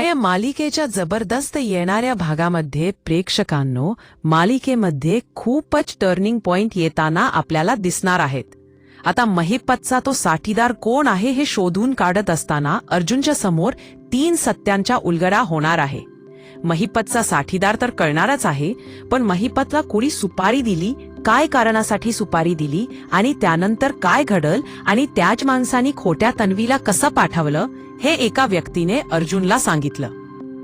या मालिकेच्या जबरदस्त येणाऱ्या भागामध्ये प्रेक्षकांनो मालिकेमध्ये खूपच टर्निंग पॉइंट येताना आपल्याला दिसणार आहेत. आता महिपतचा तो साठीदार कोण आहे हे शोधून काढत असताना अर्जुनच्या समोर तीन सत्यांच्या उलगडा होणार आहे. महिपतचा साठीदार तर कळणारच आहे पण महिपतला कुणी सुपारी दिली काय कारणासाठी सुपारी दिली आणि त्यानंतर काय घडल आणि त्याच माणसानी खोट्या तन्वीला कसं पाठवलं हे एका व्यक्तीने अर्जुनला सांगितलं.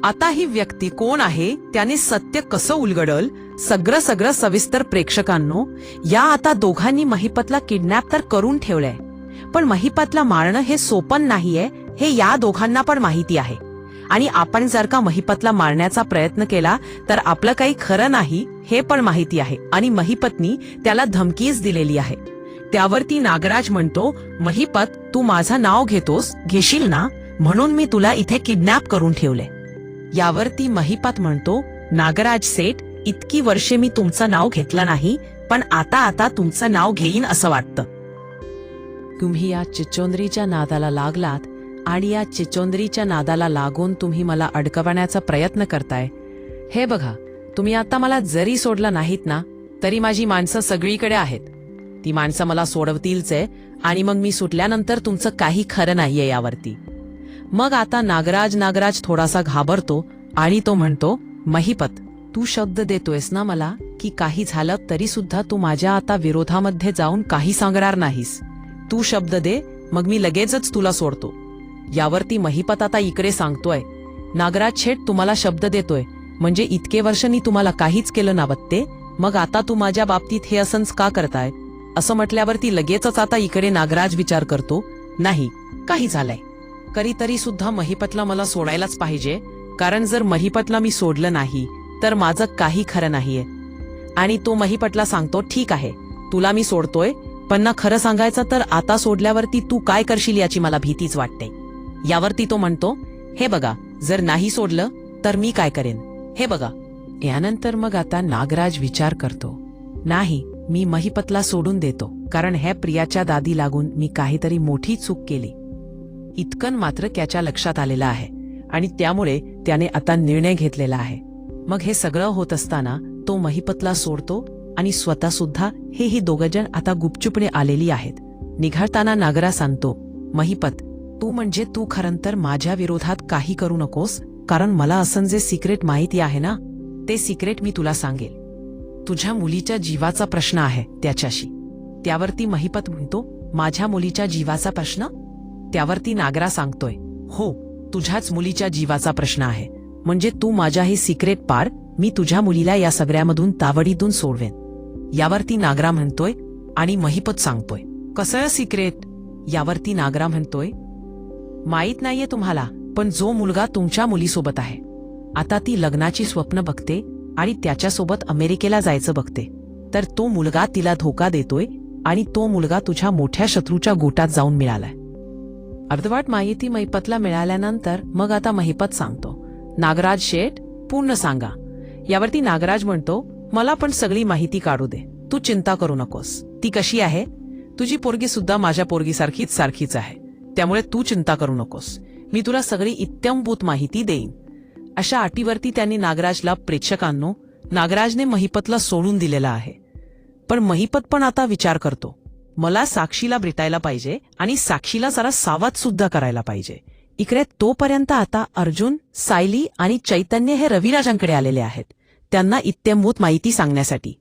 आता ही व्यक्ती कोण आहे त्याने सत्य कसं उलगडल सगळं सगळं सविस्तर प्रेक्षकांनो या आता दोघांनी महिपतला किडनॅप तर करून ठेवलंय. पण महिपतला मारणं हे सोपन नाहीये हे या दोघांना पण माहिती आहे. आणि आपण जर का महिपतला मारण्याचा प्रयत्न केला तर आपलं काही खरं नाही हे पण माहिती आहे. आणि महिपतनी त्याला धमकीच दिलेली आहे. त्यावरती नागराज म्हणतो महिपत तू माझं नाव घेतोस घेशील ना? म्हणून मी तुला इथे किडनॅप करून ठेवले. यावरती महिपत म्हणतो नागराज सेठ इतकी वर्षे मी तुमचं नाव घेतलं नाही पण आता आता तुमचं नाव घेईन असं वाटतं. तुम्ही या चिचोंद्रीच्या नादाला लागलात आणि या चिचोंदरीच्या नादाला लागून तुम्ही मला अडकवण्याचा प्रयत्न करताय. हे बघा तुम्ही आता मला जरी सोडलं नाहीत ना तरी माझी माणसं सगळीकडे आहेत. ती माणसं मला सोडवतीलच आहे आणि मग मी सुटल्यानंतर तुमचं काही खरं नाहीये यावरती. मग आता नागराज नागराज थोडासा घाबरतो आणि तो म्हणतो महिपत तू शब्द देतोयस ना मला की काही झालं तरी सुद्धा तू माझ्या आता विरोधामध्ये जाऊन काही सांगणार नाहीस. तू शब्द दे मग मी लगेचच तुला सोडतो. यावरती महिपत आता इकडे सांगतोय. नागराज शेठ तुम्हाला शब्द देतोय. म्हणजे इतके वर्षांनी तुम्हाला काहीच केलं नावत्ते मग आता तू माझ्या बाबतीत हे असंच का करताय? असं म्हटल्यावरती लगेचच आता इकडे नागराज विचार करतो. नाही काही झालंय. कधीतरी सुद्धा महिपतला मला सोडायलाच पाहिजे. कारण जर महिपतला मी सोडलं नाही तर माझं काही खरं नाहीये. आणि तो महिपटला सांगतो ठीक आहे तुला मी सोडतोय. पण ना खरं सांगायचं तर आता सोडल्यावरती तू काय करशील याची मला भीतीच वाटते. यावरती तो म्हणतो हे बघा जर नाही सोडलं तर मी काय करेन? हे बघा. यानंतर मग आता नागराज विचार करतो नाही मी महिपतला सोडून देतो कारण हे प्रियाच्या दादी लागून मी काहीतरी मोठी चूक केली. इतकन मात्र त्याच्या लक्षात आलेलं आहे आणि त्यामुळे त्याने आता निर्णय घेतलेला आहे. मग हे सगळं होत असताना तो महिपतला सोडतो आणि स्वतः सुद्धा हे ही दोघजण आता गुपचुपणे आलेली आहेत. निघाळताना नागरा सांगतो महिपत तू म्हणजे तू खरं तर माझ्या विरोधात काही करू नकोस कारण मला असं जे सिक्रेट माहिती आहे ना ते सिक्रेट मी तुला सांगेल. तुझ्या मुलीच्या जीवाचा प्रश्न आहे त्याच्याशी. त्यावरती महिपत म्हणतो माझ्या मुलीच्या जीवाचा प्रश्न? त्यावरती नागरा सांगतोय हो तुझ्याच मुलीच्या जीवाचा प्रश्न आहे. म्हणजे तू माझ्या हे सिक्रेट पार मी तुझ्या मुलीला या सगळ्यामधून तावडीतून सोडवेन. यावरती नागरा म्हणतोय आणि महिपत सांगतोय. कसं सिक्रेट यावरती नागरा म्हणतोय माहीत नाहीये तुम्हाला पण जो मुलगा तुमच्या मुलीसोबत आहे. आता ती लग्नाची स्वप्न बघते आणि त्याच्यासोबत अमेरिकेला जायचं बघते. तर तो मुलगा तिला धोका देतोय आणि तो मुलगा तुझ्या मोठ्या शत्रूच्या गोटात जाऊन मिळालाय. अर्धवाट माहिती महिपतला मिळाल्यानंतर मग आता महिपत सांगतो. नागराज शेठ पूर्ण सांगा. यावरती नागराज म्हणतो मला पण सगळी माहिती काढू दे. तू चिंता करू नकोस. ती कशी आहे? तुझी पोरगी सुद्धा माझ्या पोरगीसारखीच सारखीच आहे. त्यामुळे तू चिंता करू नकोस. मी तुला सगळी इत्यंभूत माहिती देईन. अशा अटीवरती त्यांनी नागराजला प्रेक्षकांनो नागराजने महिपतला सोडून दिलेला आहे. पण महिपत पण आता विचार करतो. मला साक्षीला भेटायला पाहिजे आणि साक्षीला जरा सावध सुद्धा करायला पाहिजे. इकडे तोपर्यंत आता अर्जुन सायली आणि चैतन्य हे रविराजांकडे आलेले आहेत. त्यांना इत्यंभूत माहिती सांगण्यासाठी.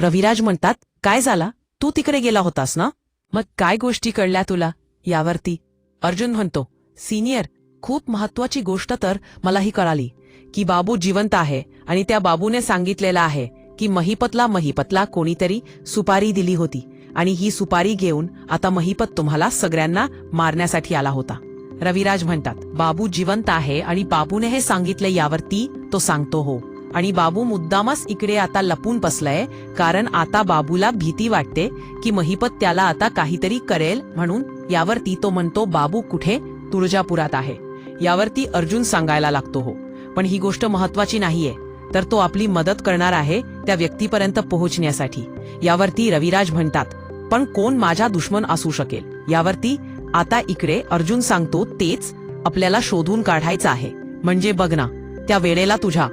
रविराज म्हणतात काय झाला? तू तिकडे गेला होतास ना? मग काय गोष्टी कळल्या तुला? यावरती अर्जुन म्हणतो सिनियर खूप महत्वाची गोष्ट तर मलाही कळाली की बाबू जिवंत आहे आणि त्या बाबूने सांगितलेलं आहे की महिपतला महिपतला कोणीतरी सुपारी दिली होती आणि ही सुपारी घेऊन आता महिपत तुम्हाला सगळ्यांना मारण्यासाठी आला होता. रविराज म्हणतात बाबू जिवंत आहे आणि बाबूने हे सांगितले यावरती तो सांगतो हो. आणि बाबू मुद्दामच इकडे आता लपून बसलाय कारण आता बाबूला भीती वाटते की महिपत त्याला आता काहीतरी करेल म्हणून यावरती तो म्हणतो बाबू कुठे? तुळजापुरात आहे. यावरती अर्जुन सांगायला लागतो हो. पण ही गोष्ट महत्वाची नाहीये. तर तो आपली मदत करणार आहे त्या व्यक्तीपर्यंत पोहोचण्यासाठी. यावरती रविराज म्हणतात पण कोण माझा दुश्मन असू शकेल? यावरती आता इकडे अर्जुन सांगतो तेच आपल्याला शोधून काढायचं आहे. म्हणजे बघ ना त्या वेळेला तुझ्या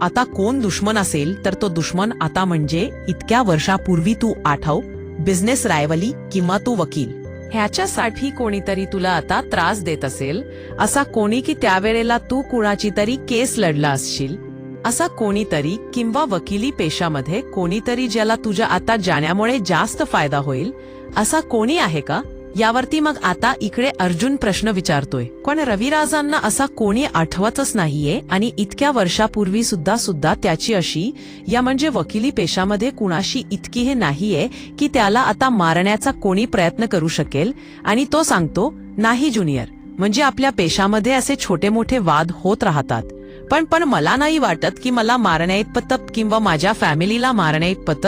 आता कोण दुश्मन असेल तर तो दुश्मन आता म्हणजे इतक्या वर्षापूर्वी तू आठव बिझनेस रायवली किंवा तू वकील. ह्याच्यासाठी कोणीतरी तुला आता त्रास देत असेल असा कोणी की त्यावेळेला तू कुणाची तरी केस लढला असशील. असा कोणीतरी किंवा वकिली पेशामध्ये कोणीतरी ज्याला तुझ्या आता जाण्यामुळे जास्त फायदा होईल असा कोणी आहे का? यावरती मग आता इकडे अर्जुन प्रश्न विचारतोय. पण रविराजांना असा कोणी आठवतच नाहीये? आणि इतक्या वर्षापूर्वी सुद्धा सुद्धा त्याची अशी या म्हणजे वकिली पेशामध्ये कुणाशी इतकी हे नाहीये की त्याला आता मारण्याचा कोणी प्रयत्न करू शकेल? आणि तो सांगतो नाही ज्युनियर. म्हणजे आपल्या पेशामध्ये असे छोटे मोठे वाद होत राहतात. पण पण मला नाही वाटत की मला मारण्याइतपत किंवा माझ्या फॅमिलीला मारण्याइतपत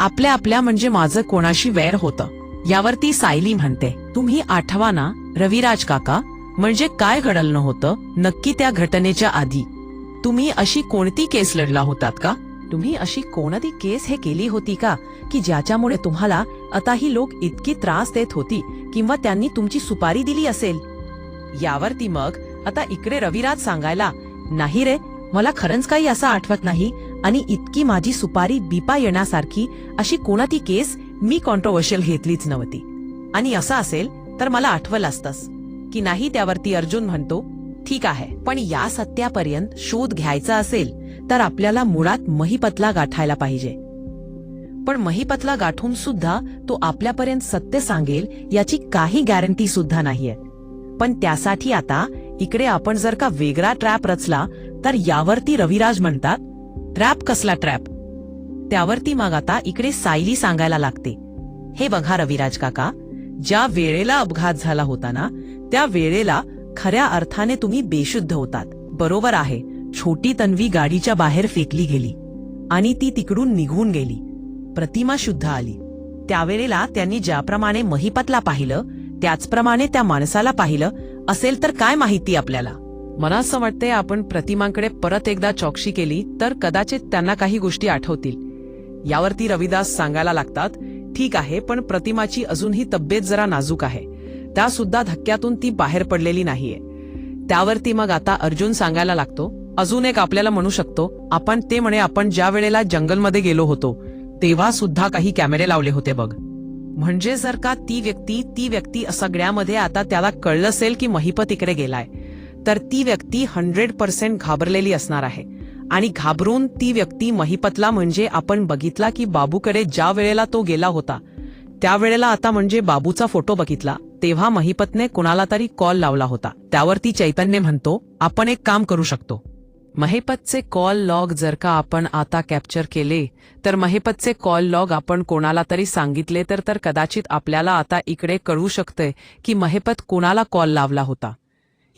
आपल्या आपल्या म्हणजे माझं कोणाशी वैर होतं. यावरती सायली म्हणते तुम्ही आठवा ना रविराज काका म्हणजे काय घडलं होतं नक्की त्या घटनेच्या आधी? तुम्ही अशी कोणती केस लढला होतात का? तुम्ही अशी कोणती केस हे केली होती का की ज्याच्यामुळे तुम्हाला आता ही लोक इतकी त्रास देत होती किंवा त्यांनी तुमची सुपारी दिली असेल? यावरती मग आता इकडे रविराज सांगायला नाही रे मला खरंच काही असं आठवत नाही आणि इतकी माझी सुपारी बिपा येण्यासारखी अशी कोणती केस मी कॉन्ट्रोवर्शियल घेतलीच नव्हती. आणि असं असेल तर मला आठवलं असतंच की नाही त्यावरती अर्जुन म्हणतो ठीक आहे पण या सत्यापर्यंत शोध घ्यायचा असेल तर आपल्याला मुळात महिपतला गाठायला पाहिजे. पण महिपतला गाठून सुद्धा तो आपल्यापर्यंत सत्य सांगेल याची काही गॅरंटी सुद्धा नाहीये. पण त्यासाठी आता इकडे आपण जर का वेगळा ट्रॅप रचला तर यावरती रविराज म्हणतात ट्रॅप कसला ट्रॅप त्यावरती मग आता इकडे सायली सांगायला लागते. हे बघा रविराज काका ज्या वेळेला अपघात झाला होता ना त्या वेळेला खऱ्या अर्थाने तुम्ही बेशुद्ध होतात. बरोबर आहे छोटी तन्वी गाडीच्या बाहेर फेकली गेली आणि ती तिकडून निघून गेली. प्रतिमा शुद्ध आली. त्यावेळेला त्यांनी ज्याप्रमाणे महिपतला पाहिलं त्याचप्रमाणे त्या माणसाला पाहिलं असेल तर काय माहिती आपल्याला? मला असं वाटतंय आपण प्रतिमांकडे परत एकदा चौकशी केली तर कदाचित त्यांना काही गोष्टी आठवतील. यावरती रविदास सांगायला लागतात ठीक आहे पण प्रतिमाची अजूनही तब्येत जरा नाजूक आहे. त्या सुद्धा धक्क्यातून ती बाहेर पडलेली नाहीये. त्यावरती मग आता अर्जुन सांगायला लागतो अजून एक आपल्याला म्हणू शकतो आपण ते म्हणे आपण ज्या वेळेला जंगलमध्ये गेलो होतो तेव्हा सुद्धा काही कॅमेरे लावले होते बघ. म्हणजे जर का ती व्यक्ती ती व्यक्ती सगळ्यामध्ये आता त्याला कळलं असेल की महिपत इकडे गेलाय तर ती व्यक्ती हंड्रेड पर्सेंट घाबरलेली असणार आहे. आणि घाबरून ती व्यक्ती महिपतला म्हणजे आपण बघितला की बाबूकडे ज्या वेळेला तो गेला होता त्यावेळेला आता म्हणजे बाबूचा फोटो बघितला तेव्हा महिपतने कुणाला तरी कॉल लावला होता. त्यावर ती चैतन्य म्हणतो आपण एक काम करू शकतो. महिपतचे कॉल लॉग जर का आपण आता कॅप्चर केले तर महिपतचे कॉल लॉग आपण कोणाला तरी सांगितले तर तर कदाचित आपल्याला आता इकडे कळू शकतंय की महिपत कोणाला कॉल लावला होता.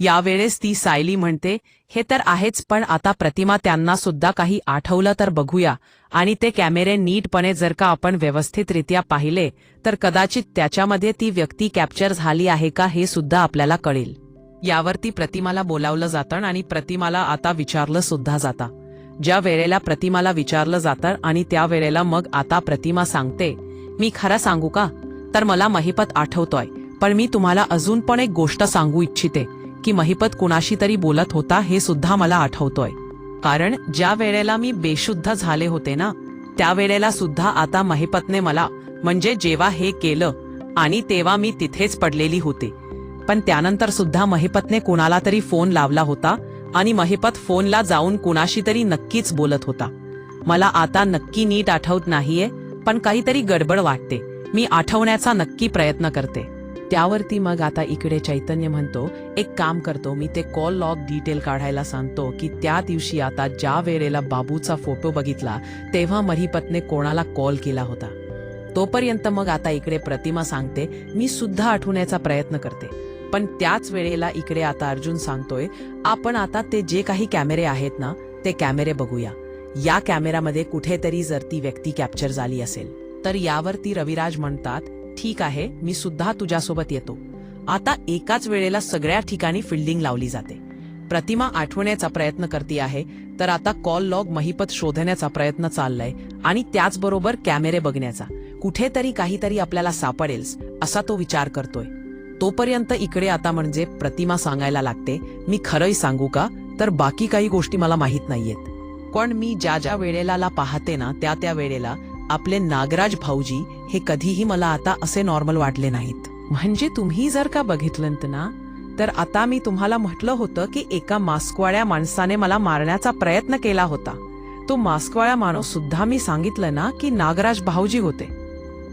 यावेळेस ती सायली म्हणते हे तर आहेच पण आता प्रतिमा त्यांना सुद्धा काही आठवलं तर बघूया. आणि ते कॅमेरे नीटपणे जर का आपण व्यवस्थितरित्या पाहिले तर कदाचित त्याच्यामध्ये ती व्यक्ती कॅप्चर झाली आहे का हे सुद्धा आपल्याला कळेल. यावरती प्रतिमाला बोलावलं जातं आणि प्रतिमाला आता विचारलं सुद्धा जाता. ज्या वेळेला प्रतिमाला विचारलं जातं आणि त्या वेळेला मग आता प्रतिमा सांगते मी खरं सांगू का? तर मला महिपत आठवतोय पण मी तुम्हाला अजून पण एक गोष्ट सांगू इच्छिते. की महिपत कुणाशी तरी बोलत होता हे सुद्धा मला आठवतोय. कारण ज्या वेळेला मी बेशुद्ध झाले होते ना त्यावेळेला सुद्धा आता महिपतने मला म्हणजे जेव्हा हे केलं आणि तेव्हा मी तिथेच पडलेली होती. पण त्यानंतर सुद्धा महिपतने कुणाला तरी फोन लावला होता आणि महिपत फोनला जाऊन कुणाशी तरी नक्कीच बोलत होता. मला आता नक्की नीट आठवत नाहीये पण काहीतरी गडबड वाटते. मी आठवण्याचा नक्की प्रयत्न करते. त्यावरती मग आता इकडे चैतन्य म्हणतो एक काम करतो मी ते कॉल लॉग डिटेल काढायला सांगतो की त्या दिवशी आता ज्या वेळेला बाबूचा फोटो बघितला तेव्हा मरीपत्ने कोणाला कॉल केला होता. तोपर्यंत मग आता इकडे प्रतिमा सांगते मी सुद्धा आठवण्याचा प्रयत्न करते. पण त्याच वेळेला इकडे आता अर्जुन सांगतोय आपण आता ते जे काही कॅमेरे आहेत ना ते कॅमेरे बघूया. या कॅमेरामध्ये कुठेतरी जर ती व्यक्ती कॅप्चर झाली असेल तर यावरती रविराज म्हणतात ठीक आहे मी सुद्धा तुझ्यासोबत येतो. आता एकाच वेळेला सगळ्या ठिकाणी फिल्डिंग लावली जाते. प्रतिमा आठवण्याचा प्रयत्न करते आहे तर आता कॉल लॉग महिपत शोधण्याचा प्रयत्न चाललाय आणि त्याचबरोबर कॅमेरे बघण्याचा. कुठेतरी काहीतरी आपल्याला सापडेल असा तो विचार करतोय. तोपर्यंत इकडे आता म्हणजे प्रतिमा सांगायला लागते मी खरंही सांगू का? तर बाकी काही गोष्टी मला माहीत नाहीयेत. पण मी ज्या ज्या वेळेला पाहते ना त्या त्या वेळेला आपले नागराज भाऊजी हे कधीही मला आता असे नॉर्मल वाटले नाहीत. म्हणजे तुम्ही जर का बघितलं ना तर आता मी तुम्हाला म्हटलं होतं की एका मास्कवाळ्या माणसाने मला मारण्याचा प्रयत्न केला होता. तो मास्कवाळा माणूस सुद्धा मी सांगितलं ना की नागराज भाऊजी होते.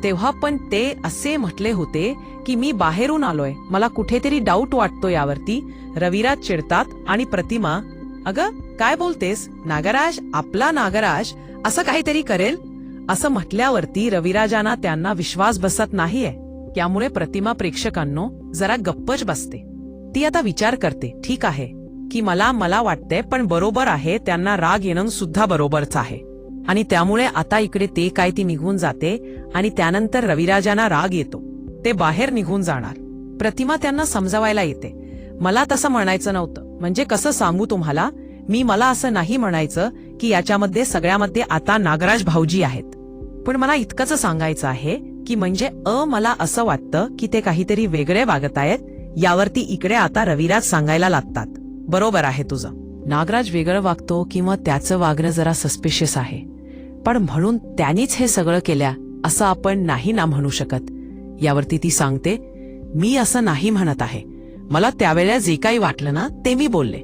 तेव्हा पण ते असे म्हटले होते की मी बाहेरून आलोय मला कुठेतरी डाऊट वाटतो यावरती रविराज चिडतात आणि प्रतिमा अगं काय बोलतेस? नागराज आपला नागराज असं काहीतरी करेल? असं म्हटल्यावरती रविराजांना त्यांना विश्वास बसत नाहीये. त्यामुळे प्रतिमा प्रेक्षकांनो जरा गप्पच बसते. ती आता विचार करते ठीक आहे. की मला मला वाटते पण बरोबर आहे त्यांना राग येणं सुद्धा बरोबरच आहे. आणि त्यामुळे आता इकडे ते काय ती निघून जाते आणि त्यानंतर रविराजांना राग येतो. ते बाहेर निघून जाणार. प्रतिमा त्यांना समजावायला येते. मला तसं म्हणायचं नव्हतं. म्हणजे कसं सांगू तुम्हाला? मी मला असं नाही म्हणायचं की याच्यामध्ये सगळ्यामध्ये आता नागराज भाऊजी आहेत. पण मला इतकंच सांगायचं आहे की म्हणजे अ मला असं वाटतं की ते काहीतरी वेगळे वागत आहेत यावरती इकडे आता रविराज सांगायला लागतात. बरोबर आहे तुझं. नागराज वेगळं वागतो किंवा त्याचं वागणं जरा सस्पिशियस आहे. पण म्हणून त्यांनीच हे सगळं केल्या असं आपण नाही ना म्हणू शकत. यावरती ती सांगते मी असं नाही म्हणत आहे. मला त्यावेळेला जे काही वाटलं ना ते मी बोलले.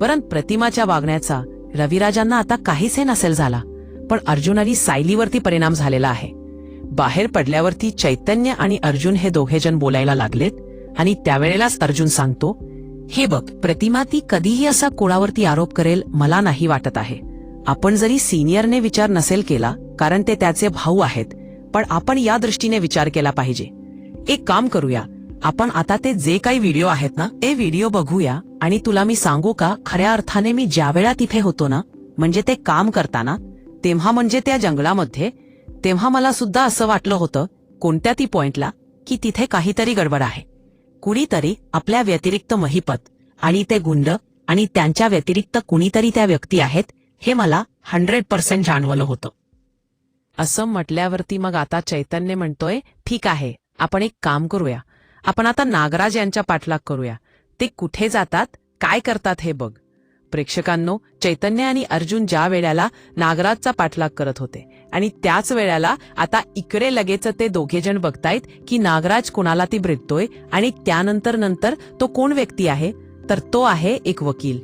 वरन प्रतिमाच्या वागण्याचा रविराजांना आता काहीच हे नसेल झाला. पण अर्जुन आणि सायलीवरती परिणाम झालेला आहे. बाहेर पडल्यावरती चैतन्य आणि अर्जुन हे दोघे जण बोलायला लागलेत आणि त्यावेळेलाच अर्जुन सांगतो हे बघ प्रतिमा ती कधीही असा कोणावरती आरोप करेल मला नाही वाटत आहे. आपण जरी सिनियरने विचार नसेल केला कारण ते त्याचे भाऊ आहेत पण आपण या दृष्टीने विचार केला पाहिजे. एक काम करूया आपण आता ते जे काही व्हिडिओ आहेत ना ते व्हिडिओ बघूया आणि तुला मी सांगू का खऱ्या अर्थाने मी ज्या वेळा तिथे होतो ना म्हणजे ते काम करताना तेव्हा म्हणजे त्या जंगलामध्ये तेव्हा मला सुद्धा असं वाटलं होतं कोणत्या ती पॉइंटला की तिथे काहीतरी गडबड आहे. कुणीतरी आपल्या व्यतिरिक्त महिपत आणि ते गुंड आणि त्यांच्या व्यतिरिक्त कुणीतरी त्या व्यक्ती आहेत हे मला हंड्रेड पर्सेंट जाणवलं होतं. असं म्हटल्यावरती मग आता चैतन्य म्हणतोय ठीक आहे आपण एक काम करूया. आपण आता नागराज यांच्या पाठलाग करूया. ते कुठे जातात? काय करतात हे बघ. प्रेक्षकांनो चैतन्य आणि अर्जुन ज्या वेळेला नागराजचा पाठलाग करत होते आणि त्याच वेळेला आता इकडे लगेच ते दोघे जण बघतायत की नागराज कोणाला ती भेटतोय आणि त्यानंतर नंतर तो कोण व्यक्ती आहे? तर तो आहे एक वकील.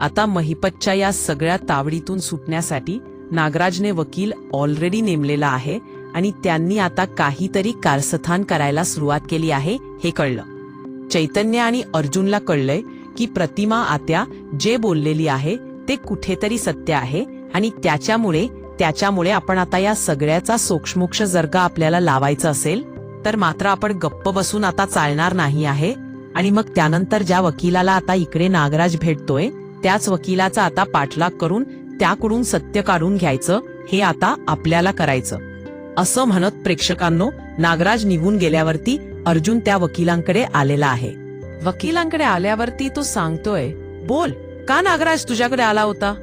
आता महिपतच्या या सगळ्या तावडीतून सुटण्यासाठी नागराजने वकील ऑलरेडी नेमलेला आहे आणि त्यांनी आता काहीतरी कारस्थान करायला सुरुवात केली आहे हे कळलं. चैतन्य आणि अर्जुनला कळलंय की प्रतिमा आत्या जे बोललेली आहे ते कुठेतरी सत्य आहे आणि त्याच्यामुळे त्याच्यामुळे आपण आता या सगळ्याचा सोक्षमोक्ष जर का आपल्याला लावायचं असेल तर मात्र आपण गप्प बसून आता चालणार नाही आहे. आणि मग त्यानंतर ज्या वकिलाला आता इकडे नागराज भेटतोय त्याच वकिलाचा आता पाठलाग करून त्याकडून सत्य काढून घ्यायचं हे आता आपल्याला करायचं. असं म्हणत प्रेक्षकांनो नागराज निघून गेल्यावरती अर्जुन त्या वकिलांकडे आलेला आहे. वकिलांकडे आल्यावरती तो सांगतोय बोल का नागराज तुझ्याकडे आला होता?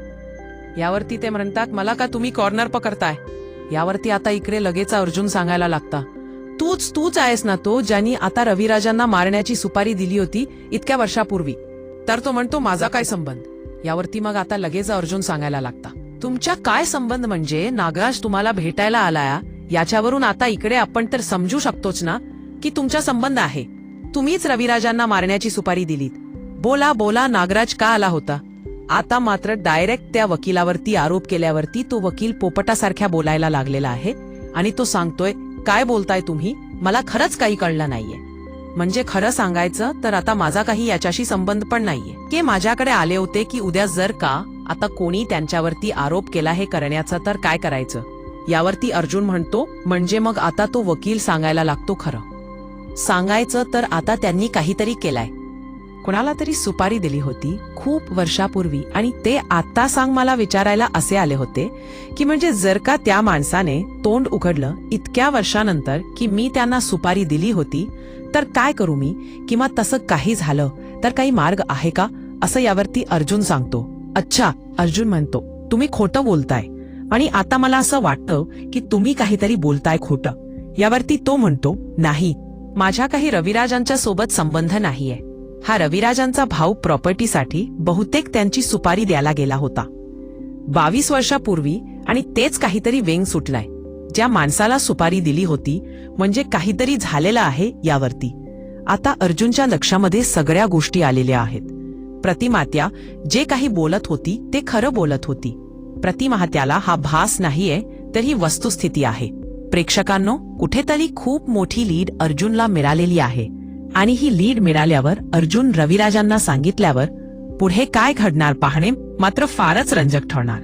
यावरती ते म्हणतात मला का तुम्ही कॉर्नर पकडताय? यावरती आता इकडे लगेच अर्जुन सांगायला लागता तूच तूच आहेस ना तो ज्यांनी आता रविराजांना मारण्याची सुपारी दिली होती इतक्या वर्षापूर्वी. तर तो म्हणतो माझा काय संबंध? यावरती मग आता लगेच अर्जुन सांगायला लागता तुमच्या काय संबंध म्हणजे नागराज तुम्हाला भेटायला आलाय? याच्यावरून आता इकडे आपण तर समजू शकतोच ना की तुमचा संबंध आहे. तुम्हीच रविराजांना मारण्याची सुपारी दिलीत. बोला बोला नागराज का आला होता? आता मात्र डायरेक्ट त्या वकिलावरती आरोप केल्यावरती तो वकील पोपटासारख्या बोलायला लागलेला आहे आणि तो सांगतोय काय बोलताय तुम्ही? मला खरंच काही कळलं नाहीये. म्हणजे खरं सांगायचं तर आता माझा काही याच्याशी संबंध पण नाहीये. के माझ्याकडे आले होते की उद्या जर का आता कोणी त्यांच्यावरती आरोप केला हे करण्याचं तर काय करायचं? यावरती अर्जुन म्हणतो म्हणजे मग आता तो वकील सांगायला लागतो खरं. सांगायचं तर आता त्यांनी काहीतरी केलाय. कुणाला तरी सुपारी दिली होती खूप वर्षापूर्वी आणि ते आता सांग मला विचारायला असे आले होते की म्हणजे जर का त्या माणसाने तोंड उघडलं इतक्या वर्षानंतर की मी त्यांना सुपारी दिली होती तर काय करू मी? किंवा तसं काही झालं तर काही मार्ग आहे का? असं यावरती अर्जुन सांगतो. अच्छा अर्जुन म्हणतो तुम्ही खोटं बोलताय. आणि आता मला असं वाटतं की तुम्ही काहीतरी बोलताय खोटं. यावरती तो म्हणतो नाही माझ्या काही रविराजांच्या सोबत संबंध नाहीये. हा रविराजांचा भाऊ प्रॉपर्टीसाठी बहुतेक त्यांची सुपारी द्यायला गेला होता. बावीस वर्षापूर्वी आणि तेच काहीतरी वेंग सुटलाय. ज्या माणसाला सुपारी दिली होती म्हणजे काहीतरी झालेलं आहे यावरती. आता अर्जुनच्या लक्षामध्ये सगळ्या गोष्टी आलेल्या आहेत. प्रतिमात्या जे काही बोलत होती ते खरं बोलत होती. प्रतिमात्याला हा भास नाहीये तर ही वस्तुस्थिती आहे. प्रेक्षकांनो कुठेतरी खूप मोठी लीड अर्जुनला मिळालेली आहे. आणि ही लीड मिळाल्यावर अर्जुन रविराजांना सांगितल्यावर पुढे काय घडणार पाहणे मात्र फारच रंजक ठरणार.